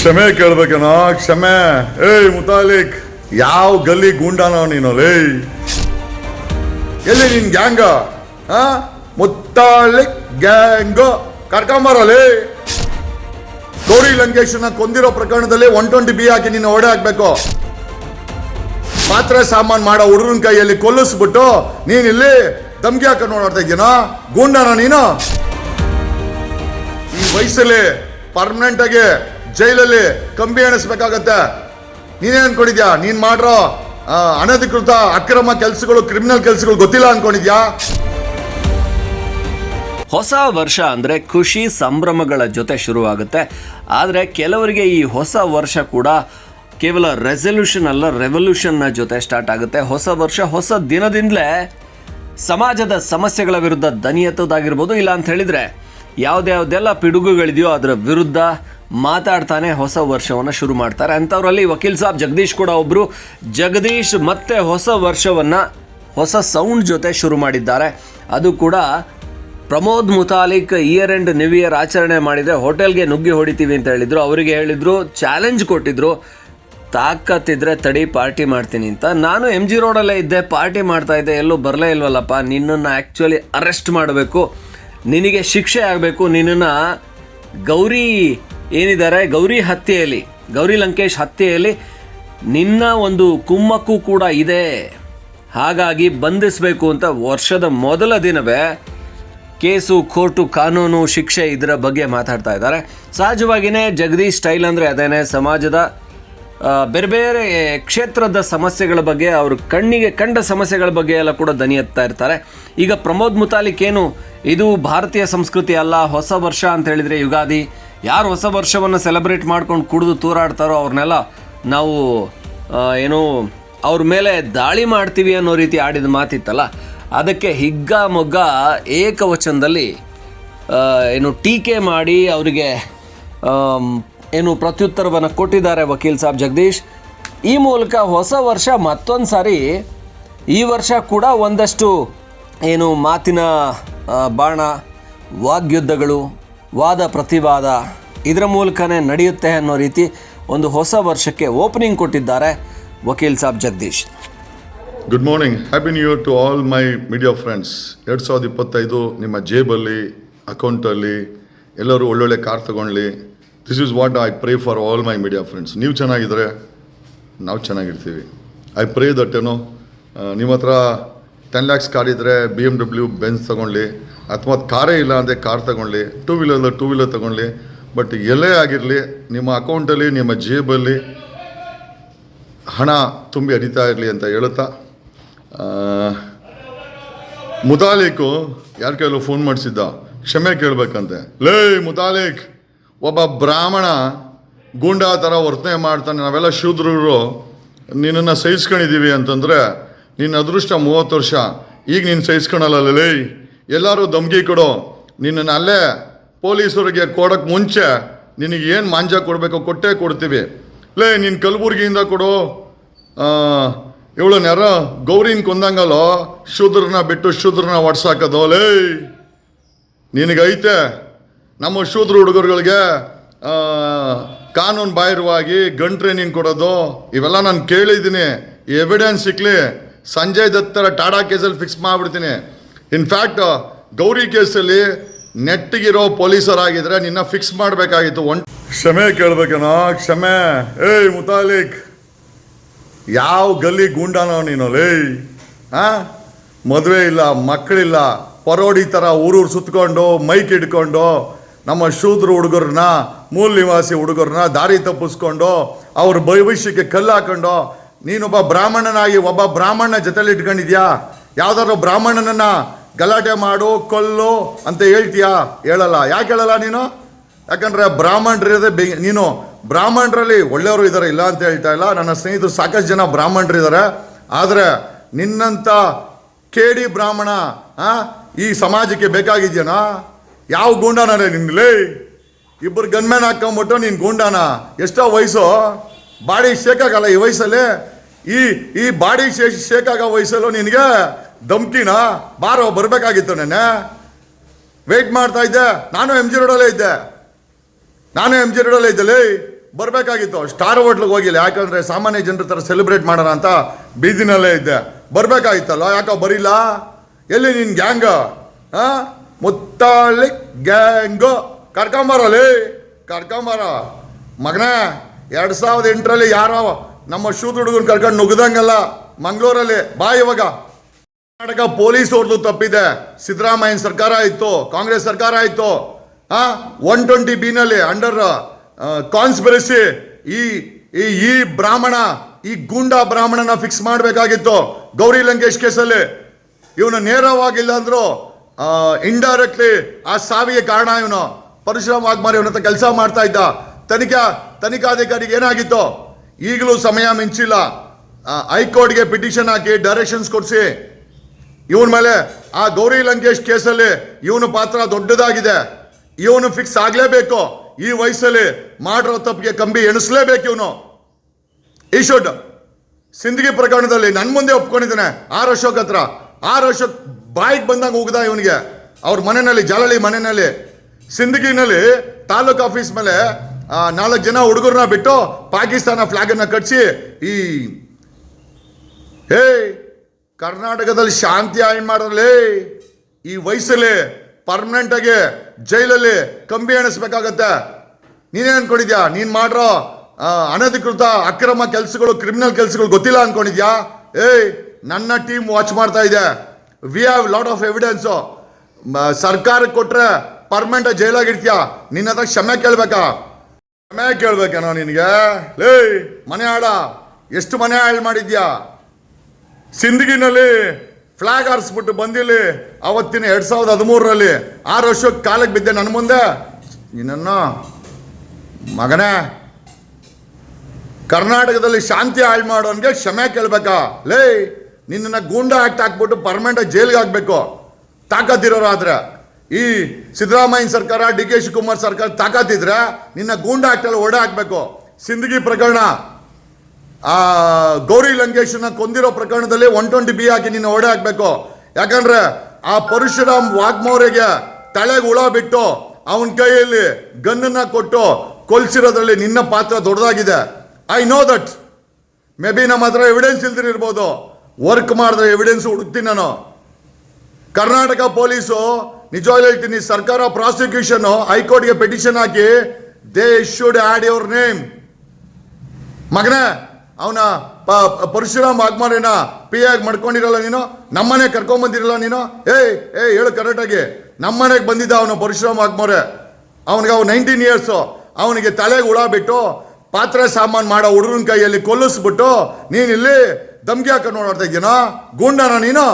ಕ್ಷಮೆ ಕೇಳ್ಬೇಕೇನೋ ಕ್ಷಮೆ. ಏಯ್ ಮುತಾಲಿಕ್, ಯಾವ ಗಲ್ಲಿ ಗೂಂಡಾನೋ ನೀನು? ಲೇ ಎಲ್ಲಿ ನಿನ್ ಗ್ಯಾಂಗ? ಆ? ಮುತ್ತಾಲಿಕ್ ಗ್ಯಾಂಗ್. ಕರ್ಕೊಂಬರಲೇ ಗೌರಿ ಲಂಕೇಶನ ಕೊಂದಿರೋ ಪ್ರಕರಣದಲ್ಲಿ ಒನ್ ಟ್ವೆಂಟಿ ಬಿ ಹಾಕಿ ನೀನು ಹೊಡೆ ಹಾಕ್ಬೇಕು. ಪಾತ್ರೆ ಸಾಮಾನು ಮಾಡೋ ಹುಡುಗನ ಕೈಯಲ್ಲಿ ಕೊಲ್ಲಿಸ್ಬಿಟ್ಟು ನೀನ್ ಇಲ್ಲಿ ಧಮ್ಕಿ ಹಾಕೊಂಡು ನೋಡ್ತಾ ಇದೀನ ಗೂಂಡನ ನೀನು? ಈ ವಯಸ್ಸಲ್ಲಿ ಪರ್ಮನೆಂಟ್ ಆಗಿ ಜೈಲಲ್ಲಿ ಕಂಬಿ ಎಣಿಸ್ಬೇಕಾಗತ್ತೆ. ನೀನೇ ಅನ್ಕೊಂಡಿದ್ಯಾ? ನೀನ್ ಮಾಡ್ರೋ ಅನಧಿಕೃತ ಅಕ್ರಮ ಕೆಲಸಗಳು, ಕ್ರಿಮಿನಲ್ ಕೆಲಸಗಳು ಗೊತ್ತಿಲ್ಲ ಅನ್ಕೊಂಡಿದ್ಯಾ? ಹೊಸ ವರ್ಷ ಅಂದರೆ ಖುಷಿ ಸಂಭ್ರಮಗಳ ಜೊತೆ ಶುರುವಾಗುತ್ತೆ. ಆದರೆ ಕೆಲವರಿಗೆ ಈ ಹೊಸ ವರ್ಷ ಕೂಡ ಕೇವಲ ರೆಸಲ್ಯೂಷನ್ ಅಲ್ಲ ರೆವಲ್ಯೂಷನ್ನ ಜೊತೆ ಸ್ಟಾರ್ಟ್ ಆಗುತ್ತೆ. ಹೊಸ ವರ್ಷ ಹೊಸ ದಿನದಿಂದಲೇ ಸಮಾಜದ ಸಮಸ್ಯೆಗಳ ವಿರುದ್ಧ ದನಿ ಎತ್ತೋದಾಗಿರ್ಬೋದು ಇಲ್ಲ ಅಂತ ಹೇಳಿದ್ರೆ, ಯಾವುದ್ಯಾವುದೆಲ್ಲ ಪಿಡುಗುಗಳಿದೆಯೋ ಅದರ ವಿರುದ್ಧ ಮಾತಾಡ್ತಾನೆ ಹೊಸ ವರ್ಷವನ್ನು ಶುರು ಮಾಡ್ತಾರೆ. ಅಂಥವ್ರಲ್ಲಿ ವಕೀಲ್ ಸಾಬ್ ಜಗದೀಶ್ ಕೂಡ ಒಬ್ಬರು ಜಗದೀಶ್ ಮತ್ತೆ ಹೊಸ ವರ್ಷವನ್ನು ಹೊಸ ಸೌಂಡ್ ಜೊತೆ ಶುರು ಮಾಡಿದ್ದಾರೆ. ಅದು ಕೂಡ Pramod Muthalik year end new year ಆಚರಣೆ ಮಾಡಿದರೆ ಹೋಟೆಲ್ಗೆ ನುಗ್ಗಿ ಹೊಡಿತೀವಿ ಅಂತ ಹೇಳಿದ್ರು. ಅವರಿಗೆ ಹೇಳಿದ್ರು ಚಾಲೆಂಜ್ ಕೊಟ್ಟಿದ್ರು. ತಾಕತ್ತಿದ್ರೆ ತಡಿ ಪಾರ್ಟಿ ಮಾಡ್ತೀನಿ ಅಂತ. ನಾನು ಎಂ ಜಿ ರೋಡಲ್ಲೇ ಇದ್ದೆ ಪಾರ್ಟಿ ಮಾಡ್ತಾ ಇದ್ದೆ. ಎಲ್ಲೂ ಬರಲೇ ಇಲ್ವಲ್ಲಪ್ಪ. ನಿನ್ನನ್ನು ಆ್ಯಕ್ಚುಲಿ ಅರೆಸ್ಟ್ ಮಾಡಬೇಕು. ನಿನಗೆ ಶಿಕ್ಷೆ ಆಗಬೇಕು. ನಿನ್ನನ್ನು ಗೌರಿ ಏನಿದ್ದಾರೆ? ಗೌರಿ ಹತ್ಯೆಯಲ್ಲಿ, ಗೌರಿ ಲಂಕೇಶ್ ಹತ್ಯೆಯಲ್ಲಿ ನಿನ್ನ ಒಂದು ಕುಮ್ಮಕ್ಕು ಕೂಡ ಇದೆ. ಹಾಗಾಗಿ ಬಂಧಿಸಬೇಕು ಅಂತ ವರ್ಷದ ಮೊದಲ ದಿನವೇ ಕೇಸು, ಕೋರ್ಟು, ಕಾನೂನು, ಶಿಕ್ಷೆ ಇದರ ಬಗ್ಗೆ ಮಾತಾಡ್ತಾ ಇದ್ದಾರೆ. ಸಹಜವಾಗಿಯೇ ಜಗದೀಶ್ ಸ್ಟೈಲ್ ಅಂದರೆ ಅದೇನೆ, ಸಮಾಜದ ಬೇರೆ ಬೇರೆ ಕ್ಷೇತ್ರದ ಸಮಸ್ಯೆಗಳ ಬಗ್ಗೆ, ಅವರು ಕಣ್ಣಿಗೆ ಕಂಡ ಸಮಸ್ಯೆಗಳ ಬಗ್ಗೆ ಎಲ್ಲ ಕೂಡ ದನಿ ಎತ್ತಾ ಇರ್ತಾರೆ. ಈಗ ಪ್ರಮೋದ್ ಮುತಾಲಿಕ್ ಏನು, ಇದು ಭಾರತೀಯ ಸಂಸ್ಕೃತಿ ಅಲ್ಲ, ಹೊಸ ವರ್ಷ ಅಂತ ಹೇಳಿದರೆ ಯುಗಾದಿ ಯಾರು ಹೊಸ ವರ್ಷವನ್ನು ಸೆಲೆಬ್ರೇಟ್ ಮಾಡ್ಕೊಂಡು ಕುಡಿದು ತೂರಾಡ್ತಾರೋ ಅವ್ರನ್ನೆಲ್ಲ ನಾವು ಏನು, ಅವ್ರ ಮೇಲೆ ದಾಳಿ ಮಾಡ್ತೀವಿ ಅನ್ನೋ ರೀತಿ ಆಡಿದ ಮಾತಿತ್ತಲ್ಲ? ಅದಕ್ಕೆ ಹಿಗ್ಗ ಮೊಗ್ಗ ಏಕವಚನದಲ್ಲಿ ಏನು ಟೀಕೆ ಮಾಡಿ ಅವರಿಗೆ ಏನು ಪ್ರತ್ಯುತ್ತರವನ್ನು ಕೊಟ್ಟಿದ್ದಾರೆ ವಕೀಲ್ ಸಾಬ್ ಜಗದೀಶ್. ಈ ಮೂಲಕ ಹೊಸ ವರ್ಷ ಮತ್ತೊಂದು ಸಾರಿ, ಈ ವರ್ಷ ಕೂಡ ಒಂದಷ್ಟು, ಏನು ಮಾತಿನ ಬಾಣ, ವಾಗ್ಯುದ್ಧಗಳು ವಾದ ಪ್ರತಿವಾದ ಇದರ ಮೂಲಕನೇ ನಡೆಯುತ್ತೆ ಅನ್ನೋ ರೀತಿ ಒಂದು ಹೊಸ ವರ್ಷಕ್ಕೆ ಓಪನಿಂಗ್ ಕೊಟ್ಟಿದ್ದಾರೆ ವಕೀಲ್ Sab Jagadish. Good morning happy new year to all my media friends ಎರಡು ಸಾವಿರದ ಇಪ್ಪತ್ತೈದು ನಿಮ್ಮ ಜೇಬಲ್ಲಿ ಅಕೌಂಟಲ್ಲಿ ಎಲ್ಲರೂ ಒಳ್ಳೊಳ್ಳೆ ಕಾರ್ ತಗೊಳ್ಳಿ this is what I pray for all my media friends ನೀವು ಚೆನ್ನಾಗಿದ್ದರೆ ನಾವು ಚೆನ್ನಾಗಿರ್ತೀವಿ. ಐ ಪ್ರೇ ದಟ್ ಏನೋ ನಿಮ್ಮ ಹತ್ರ ಟೆನ್ ಲ್ಯಾಕ್ಸ್ ಕಾರ್ ಇದ್ದರೆ ಬಿ ಎಂ ಡಬ್ಲ್ಯೂ ಬೆನ್ಸ್ ತಗೊಳ್ಳಿ ಅಥವಾ ಕಾರೇ ಇಲ್ಲ ಅಂದರೆ ಕಾರ್ ತಗೊಳ್ಳಿ ಟೂ ವೀಲರ್ ಟೂ ವೀಲರ್ ತಗೊಳ್ಳಿ ಬಟ್ ಎಲ್ಲೇ ಆಗಿರಲಿ, ನಿಮ್ಮ ಅಕೌಂಟಲ್ಲಿ ನಿಮ್ಮ ಜೇಬಲ್ಲಿ ಹಣ ತುಂಬಿ ಹರಿತಾ ಇರಲಿ ಅಂತ ಹೇಳುತ್ತಾ? ಮುತಾಲಿಕು ಯಾರ ಕೈಲೂ ಫೋನ್ ಮಾಡಿಸಿದ್ದ? ಕ್ಷಮೆ ಕೇಳಬೇಕಂತೆ. ಲೇ ಮುತಾಲಿಕ್ ಒಬ್ಬ ಬ್ರಾಹ್ಮಣ ಗೂಂಡ ಥರ ವರ್ತನೆ ಮಾಡ್ತಾನೆ, ನಾವೆಲ್ಲ ಶೂದ್ರರು, ನಿನ್ನನ್ನು ಸಹಿಸ್ಕೊಂಡಿದ್ದೀವಿ ಅಂತಂದರೆ ನಿನ್ನ ಅದೃಷ್ಟ ಮೂವತ್ತು ವರ್ಷ, ಈಗ ನೀನು ಸಹಿಸ್ಕೊಳಲ್ಲ ಲೇ. ಎಲ್ಲರೂ ಧಮ್ಕಿ ಕೊಡು. ನಿನ್ನನ್ನು ಅಲ್ಲೇ ಪೊಲೀಸರಿಗೆ ಕೊಡೋಕ್ಕೆ ಮುಂಚೆ ನಿನಗೆ ಏನು ಮಾಂಜ ಕೊಡಬೇಕು ಕೊಟ್ಟೇ ಕೊಡ್ತೀವಿ. ಲೇ ನಿನ್ನ ಕಲಬುರ್ಗಿಯಿಂದ ಕೊಡು. ಇವಳು ನೆರ ಗೌರಿನ ಕೊಂದಂಗಲ್ಲೋ? ಶೂದ್ರನ ಬಿಟ್ಟು ಶೂದ್ರನ ಒಡ್ಸಾಕದೋ? ಲೇ, ನಿನಗೈತೆ. ನಮ್ಮ ಶೂದ್ರ ಹುಡುಗರುಗಳಿಗೆ ಕಾನೂನು ಬಾಹಿರವಾಗಿ ಗನ್ ಟ್ರೈನಿಂಗ್ ಕೊಡೋದು, ಇವೆಲ್ಲ ನಾನು ಕೇಳಿದ್ದೀನಿ. ಎವಿಡೆನ್ಸ್ ಸಿಕ್ಕಲಿ ಸಂಜಯ್ ದತ್ತರ ಟಾಡಾ ಕೇಸಲ್ಲಿ ಫಿಕ್ಸ್ ಮಾಡಿಬಿಡ್ತೀನಿ. ಇನ್ಫ್ಯಾಕ್ಟ್ ಗೌರಿ ಕೇಸಲ್ಲಿ ನೆಟ್ಟಿಗಿರೋ ಪೊಲೀಸರಾಗಿದ್ರೆ ನಿನ್ನ ಫಿಕ್ಸ್ ಮಾಡಬೇಕಾಗಿತ್ತು. ಒನ್ ಕ್ಷಮೆ ಕೇಳ್ಬೇಕೇನೋ ಕ್ಷಮೆ. ಏಯ್, ಮುತಾಲಿಕ್. ಯಾವ ಗಲ್ಲಿ ಗೂಂಡಾನೋ ನೀನು, ಲೇಯ್. ಹಾ ಮದುವೆ ಇಲ್ಲ, ಮಕ್ಕಳಿಲ್ಲ. ಪರೋಡಿ ಥರ ಊರೂರು ಸುತ್ಕೊಂಡು, ಮೈಕ್ ಇಟ್ಕೊಂಡು ನಮ್ಮ ಶೂದ್ರ ಹುಡುಗರನ್ನ ಮೂಲ ನಿವಾಸಿ ಹುಡುಗರನ್ನ ದಾರಿ ತಪ್ಪಿಸ್ಕೊಂಡು, ಅವ್ರ ಭವಿಷ್ಯಕ್ಕೆ ಕಲ್ಲು ಹಾಕೊಂಡು, ನೀನೊಬ್ಬ ಬ್ರಾಹ್ಮಣನಾಗಿ ಒಬ್ಬ ಬ್ರಾಹ್ಮಣ ಜೊತೆಲಿ ಇಟ್ಕೊಂಡಿದ್ಯಾ? ಯಾವ್ದಾದ್ರು ಬ್ರಾಹ್ಮಣನನ್ನ ಗಲಾಟೆ ಮಾಡು, ಕೊಲ್ಲು ಅಂತ ಹೇಳ್ತೀಯಾ? ಹೇಳಲ್ಲ. ಯಾಕೆ ಹೇಳಲ್ಲ ನೀನು? ಯಾಕಂದ್ರೆ ಬ್ರಾಹ್ಮಣರಿದೆ ಬೆ, ನೀನು ಬ್ರಾಹ್ಮಣರಲ್ಲಿ ಒಳ್ಳೆಯವರು ಇದ್ದಾರೆ ಇಲ್ಲ ಅಂತ ಹೇಳ್ತಾ ಇಲ್ಲ. ನನ್ನ ಸ್ನೇಹಿತರು ಸಾಕಷ್ಟು ಜನ ಬ್ರಾಹ್ಮಣರಿದ್ದಾರೆ. ಆದರೆ ನಿನ್ನಂಥ ಕೇಡಿ ಬ್ರಾಹ್ಮಣ ಈ ಸಮಾಜಕ್ಕೆ ಬೇಕಾಗಿದ್ಯನಾ? ಯಾವ ಗೂಂಡಾನೇ ಲೇ ಇಬ್ಬರು ಗನ್ಮ್ಯಾನ್ ಹಾಕೊಂಬಿಟ್ಟು ನೀನು ಗೂಂಡಾನ. ಎಷ್ಟೋ ವಯಸ್ಸು. ಬಾಡಿ ಶೇಕಾಗಲ್ಲ ಈ ವಯಸ್ಸಲ್ಲಿ. ಈ ಈ ಬಾಡಿ ಶೇಕ್ ಶೇಕ್ ಆಗೋ ವಯಸ್ಸಲ್ಲೂ ನಿನಗೆ ಧಮ್ಕಿನ? ಬಾರೋ, ಬರಬೇಕಾಗಿತ್ತು ನೆನ್ನೆ. ವೆಯ್ಟ್ ಮಾಡ್ತಾ ಇದ್ದೆ. ನಾನು ಎಂ ಜಿ ರೋಡಲ್ಲೇ ಇದ್ದೆ. ನಾನು ಎಂ ಜಿ ರೋಡಲ್ಲೇ ಇದ್ದಲ್ಲಿ ಬರಬೇಕಾಗಿತ್ತು. ಸ್ಟಾರ್ ಹೋಟ್ಲಿಗೆ ಹೋಗಿಲ್ಲ. ಯಾಕಂದರೆ ಸಾಮಾನ್ಯ ಜನರ ಥರ ಸೆಲೆಬ್ರೇಟ್ ಮಾಡೋಣ ಅಂತ ಬೀದಿನಲ್ಲೇ ಇದ್ದೆ. ಬರಬೇಕಾಗಿತ್ತಲ್ಲ? ಯಾಕೋ ಬರಿಲ್ಲ? ಎಲ್ಲಿ ನಿನ್ನ ಗ್ಯಾಂಗ ಹಾಂ ಮುತ್ತಾಳಿ ಗ್ಯಾಂಗು ಕರ್ಕೊಂಬರಲಿ. ಕರ್ಕೊಂಬರ. ಮಗನೇ, ಎರಡು ಸಾವಿರದ ಎಂಟರಲ್ಲಿ ಯಾರೋ ನಮ್ಮ ಶೂದ್ ಹುಡುಗನ್ ಕರ್ಕೊಂಡು ನುಗ್ದಂಗಲ್ಲ ಮಂಗಳೂರಲ್ಲಿ ಬಾ ಇವಾಗ. ಕರ್ನಾಟಕ ಪೊಲೀಸ್ ಅವ್ರದ್ದು ತಪ್ಪಿದೆ. ಸಿದ್ದರಾಮಯ್ಯ ಸರ್ಕಾರ ಇತ್ತು, ಕಾಂಗ್ರೆಸ್ ಸರ್ಕಾರ ಇತ್ತು. ಆ ಒನ್ ಟ್ವೆಂಟಿ ಬಿನಲ್ಲಿ ಅಂಡರ್ ಕಾನ್ಸ್ಪಿರಸಿ ಈ ಈ ಈ ಬ್ರಾಹ್ಮಣ, ಈ ಗೂಂಡಾ ಬ್ರಾಹ್ಮಣನ ಫಿಕ್ಸ್ ಮಾಡಬೇಕಾಗಿತ್ತು ಗೌರಿ ಲಂಕೇಶ್ ಕೇಸಲ್ಲಿ. ಇವನು ನೇರವಾಗಿಲ್ಲ ಅಂದ್ರು ಇಂಡೈರೆಕ್ಟ್ಲಿ ಆ ಸಾವಿಗೆ ಕಾರಣ ಇವನು. ಪರಶುರಾಮ್ ವಾಗ್ಮಾರಿ ಇವನ ಕೆಲಸ ಮಾಡ್ತಾ ಇದ್ದ. ತನಿಖಾ, ತನಿಖಾಧಿಕಾರಿಗೆ ಏನಾಗಿತ್ತು? ಈಗಲೂ ಸಮಯ ಮಿಂಚಿಲ್ಲ. ಹೈಕೋರ್ಟ್ಗೆ ಪಿಟಿಷನ್ ಹಾಕಿ ಡೈರೆಕ್ಷನ್ಸ್ ಕೊಡಿಸಿ. ಇವನ ಮೇಲೆ, ಆ ಗೌರಿ ಲಂಕೇಶ್ ಕೇಸಲ್ಲಿ ಇವನ ಪಾತ್ರ ದೊಡ್ಡದಾಗಿದೆ. ಇವನು ಫಿಕ್ಸ್ ಆಗಲೇಬೇಕು. ಈ ವಯಸ್ಸಲ್ಲಿ ಮಾಡಿರೋ ತಪ್ಪಿಗೆ ಕಂಬಿ ಎಣಿಸ್ಲೇಬೇಕು ಇವನು. ಈ ಶುಡ್ ಸಿಂದಗಿ ಪ್ರಕರಣದಲ್ಲಿ ನನ್ನ ಮುಂದೆ ಒಪ್ಕೊಂಡಿದ್ದಾನೆ. ಆರ್ ಅಶೋಕ್ ಹತ್ರ. ಆರ್ ಅಶೋಕ್ ಬಾಯಿಗೆ ಬಂದಂಗೆ ಉಗ್ದ ಇವನಿಗೆ. ಅವ್ರ ಮನೆಯಲ್ಲಿ ಜಾಲಳಿ ಮನೆಯಲ್ಲಿ. ಸಿಂದಗಿನಲ್ಲಿ ತಾಲೂಕ್ ಆಫೀಸ್ ಮೇಲೆ ನಾಲ್ಕು ಜನ ಹುಡುಗರನ್ನ ಬಿಟ್ಟು ಪಾಕಿಸ್ತಾನ ಫ್ಲಾಗ್ ಅನ್ನ ಕಟ್ಸಿ ಈ ಹೇ ಕರ್ನಾಟಕದಲ್ಲಿ ಶಾಂತಿ ಹಾಳು ಮಾಡಲಿ ಈ ವಯಸ್ಸಲ್ಲಿ ಪರ್ಮನೆಂಟ್ ಆಗಿ ಜೈಲಲ್ಲಿ ಕಂಬಿ ಎಣಿಸ್ಬೇಕಾಗತ್ತೆ. ನೀನೇ ಅನ್ಕೊಂಡಿದ್ಯಾ? ನೀನ್ ಮಾಡ್ರೋ ಅನಧಿಕೃತ ಅಕ್ರಮ ಕೆಲಸಗಳು ಕ್ರಿಮಿನಲ್ ಕೆಲಸಗಳು ಗೊತ್ತಿಲ್ಲ ಅನ್ಕೊಂಡಿದ್ಯಾ? ಏ ನನ್ನ ಟೀಮ್ ವಾಚ್ ಮಾಡ್ತಾ ಇದೆ. We have lot of evidence ಸರ್ಕಾರಕ್ಕೆ ಕೊಟ್ಟರೆ ಪರ್ಮನೆಂಟ್ ಜೈಲಾಗಿರ್ತೀಯ ನಿನ್ನ ಹತ್ರ ಕ್ಷಮೆ ಕೇಳ್ಬೇಕಾ? ಕ್ಷಮೆ ಕೇಳ್ಬೇಕೇನೋ ನಿನಗೆ? ಲೇ, ಮನೆ ಆಡ, ಎಷ್ಟು ಮನೆ ಆಳ್ ಮಾಡಿದ್ಯಾ? ಸಿಂದಗಿನಲ್ಲಿ ಫ್ಲಾಗ್ ಹಾರಿಸ್ಬಿಟ್ಟು ಬಂದಿಲ್ಲಿ ಅವತ್ತಿನ ಎರಡು ಸಾವಿರದ ಹದಿಮೂರರಲ್ಲಿ. ಆರು ವರ್ಷಕ್ಕೆ ಕಾಲಕ್ಕೆ ಬಿದ್ದೆ ನನ್ನ ಮುಂದೆ. ನಿನ್ನನ್ನು, ಮಗನೇ, ಕರ್ನಾಟಕದಲ್ಲಿ ಶಾಂತಿ ಹಾಳು ಮಾಡೋನ್ಗೆ ಕ್ಷಮೆ ಕೇಳ್ಬೇಕಾ? ಲೇ, ನಿನ್ನನ್ನು ಗೂಂಡ ಆಕ್ಟ್ ಹಾಕ್ಬಿಟ್ಟು ಪರ್ಮನೆಂಟ್ ಜೈಲ್ಗೆ ಹಾಕ್ಬೇಕು. ತಾಕತ್ತಿರೋರಾದ್ರೆ ಈ ಸಿದ್ದರಾಮಯ್ಯ ಸರ್ಕಾರ, ಡಿ ಕೆ ಶಿವಕುಮಾರ್ ಸರ್ಕಾರ ತಾಕತ್ತಿದ್ರೆ ನಿನ್ನ ಗೂಂಡ ಆಕ್ಟಲ್ಲಿ ಒಡೆ ಹಾಕ್ಬೇಕು. ಸಿಂದಗಿ ಪ್ರಕರಣ, ಆ, ಗೌರಿ ಲಂಕೇಶನ ಕೊಂದಿರೋ ಪ್ರಕರಣದಲ್ಲಿ ಒನ್ ಟ್ವೆಂಟಿ ಬಿ ಹಾಕಿ ನಿನ್ನ ಓಡೆ ಹಾಕ್ಬೇಕು. ಯಾಕಂದ್ರೆ ಆ ಪರಶುರಾಮ್ ವಾಗ್ಮೋರೆಗೆ ತಲೆಗೆ ಹುಳ ಬಿಟ್ಟು ಅವನ ಕೈಯಲ್ಲಿ ಗನ್ನನ್ನ ಕೊಟ್ಟು ಕೊಲ್ಸಿರೋದ್ರಲ್ಲಿ ನಿನ್ನ ಪಾತ್ರ ದೊಡ್ಡದಾಗಿದೆ. I know that maybe ನಮ್ಮ ಹತ್ರ ಎವಿಡೆನ್ಸ್ ಇಲ್ದಿರ್ಬೋದು ವರ್ಕ್ ಮಾಡಿದ್ರೆ ಎವಿಡೆನ್ಸ್ ಹುಡುಕ್ತೀನಿ ನಾನು. ಕರ್ನಾಟಕ ಪೊಲೀಸು ನಿಜವಾಗ್ಲೂ ಹೇಳ್ತೀನಿ, ಸರ್ಕಾರ ಪ್ರಾಸಿಕ್ಯೂಷನ್ ಹೈಕೋರ್ಟ್ಗೆ petition hockey they should add your name ಮಗನೇ, ಅವನ ಪರಶುರಾಮ್ ವಾಗ್ಮಾರೇನ ಪಿ ಆಗಿ ಮಾಡ್ಕೊಂಡಿರಲ್ಲ ನೀನು, ನಮ್ಮನೆ ಕರ್ಕೊಂಬಂದಿರಲ್ಲ ನೀನು? ಏಯ್ ಏಯ್, ಹೇಳು ಕರೆಕ್ಟಾಗಿ ನಮ್ಮನೆಗೆ ಬಂದಿದ್ದ ಅವನು ಪರಶುರಾಮ್ ಆಗ್ಮಾರೆ ಅವನಿಗೆ ಅವ್ನು ನೈನ್ಟೀನ್ ಇಯರ್ಸು ಅವನಿಗೆ ತಲೆಗೆ ಹುಳ ಬಿಟ್ಟು, ಪಾತ್ರೆ ಸಾಮಾನು ಮಾಡೋ ಹುಡುಗನ ಕೈಯಲ್ಲಿ ಕೊಲ್ಲಿಸ್ಬಿಟ್ಟು ನೀನಿಲ್ಲಿ ದಮ್ಗೆ ಹಾಕೊಂಡು ನೋಡ್ತಾ ಇದ್ದೀನೋ ಗೂಂಡನ ನೀನು?